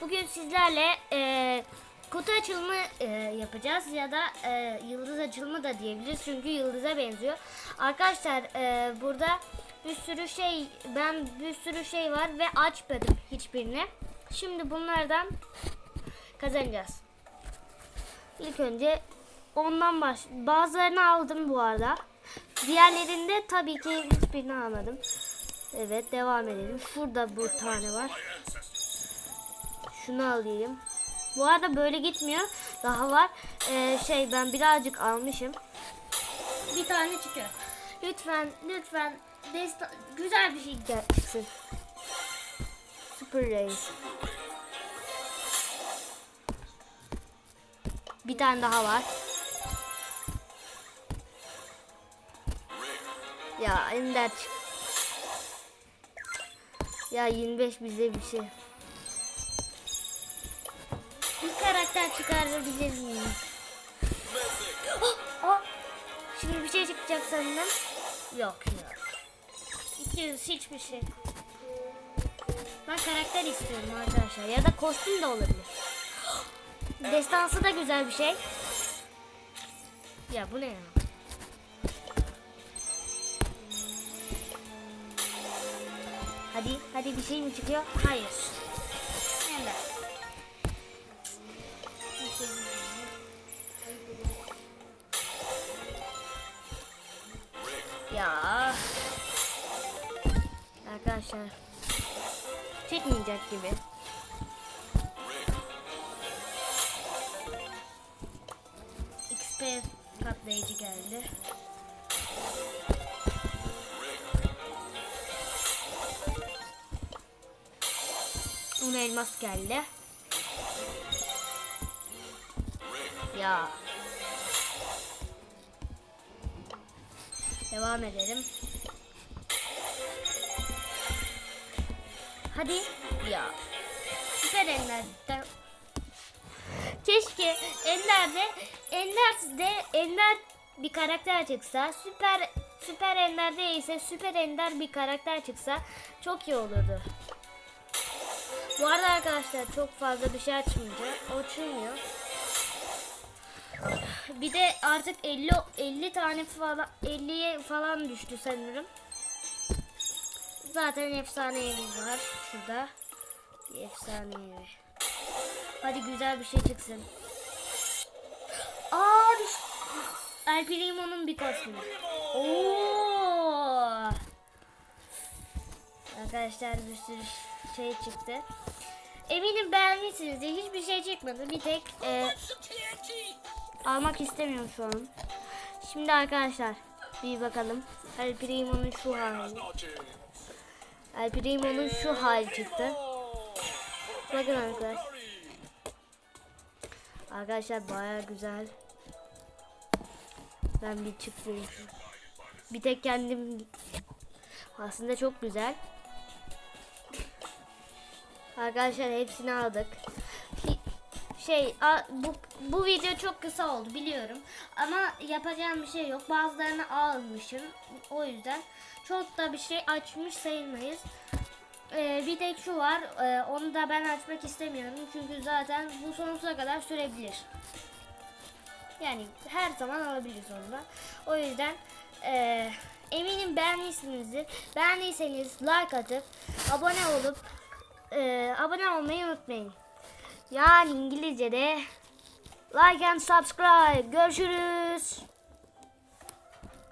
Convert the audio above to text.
Bugün sizlerle e, kutu açılımı e, yapacağız ya da e, yıldız açılımı da diyebiliriz çünkü yıldıza benziyor. Arkadaşlar e, burada bir sürü şey ben bir sürü şey var ve açmadım hiçbirini. Şimdi bunlardan kazanacağız. İlk önce ondan baş bazılarını aldım bu arada. Diğerlerinde tabii ki hiçbirini almadım. Evet devam edelim. Şurada bu tane var. Şunu alayım. Bu arada böyle gitmiyor. Daha var. Ee, şey ben birazcık almışım. Bir tane çıkıyor. Lütfen lütfen desta- güzel bir şey gel- çıksın. Super Race. Bir tane daha var. Ya Ender. Ya 25 bize bir şey. Çıkarabilir miyim? Oh, oh. Şimdi bir şey çıkacak sanırım. Yok ya. 200 hiçbir şey. Ben karakter istiyorum arkadaşlar. Ya da kostüm de olabilir. Destansı da güzel bir şey. Ya bu ne ya? Hadi, hadi bir şey mi çıkıyor? Hayır. Ya. Arkadaşlar. Çıkmayacak gibi. XP katlayıcı geldi. Una elmas geldi. Ya. Devam edelim. Hadi. Ya. Süper Ender'den. Keşke Ender'de Ender'de Ender bir karakter çıksa. Süper Süper Ender'de ise Süper Ender bir karakter çıksa çok iyi olurdu. Bu arada arkadaşlar çok fazla bir şey açmayacak. O açılmıyor. Bir de artık 50 50 tane falan 50'ye falan düştü sanırım. Zaten efsane evi var şurada. Bir efsane evi. Hadi güzel bir şey çıksın. Aa düş. El Primo'nun bir kostümü. Oo. Arkadaşlar bir sürü şey çıktı. Eminim beğenmişsinizdir. Hiçbir şey çıkmadı. Bir tek e, almak istemiyorum şu an. Şimdi arkadaşlar bir bakalım. El Primo'nun şu hali. El Primo'nun şu hali çıktı. Bakın arkadaşlar. Arkadaşlar baya güzel. Ben bir çıkmayayım. Bir tek kendim aslında çok güzel. Arkadaşlar hepsini aldık. Şey a- bu bu video çok kısa oldu biliyorum. Ama yapacağım bir şey yok. Bazılarını almışım. O yüzden çok da bir şey açmış sayılmayız. Ee, bir tek şu var. Ee, onu da ben açmak istemiyorum. Çünkü zaten bu sonsuza kadar sürebilir. Yani her zaman alabiliriz onu da. O yüzden eee, eminim beğenmişsinizdir. Beğendiyseniz like atıp abone olup eee, abone olmayı unutmayın. Yani İngilizce'de like and subscribe. Görüşürüz.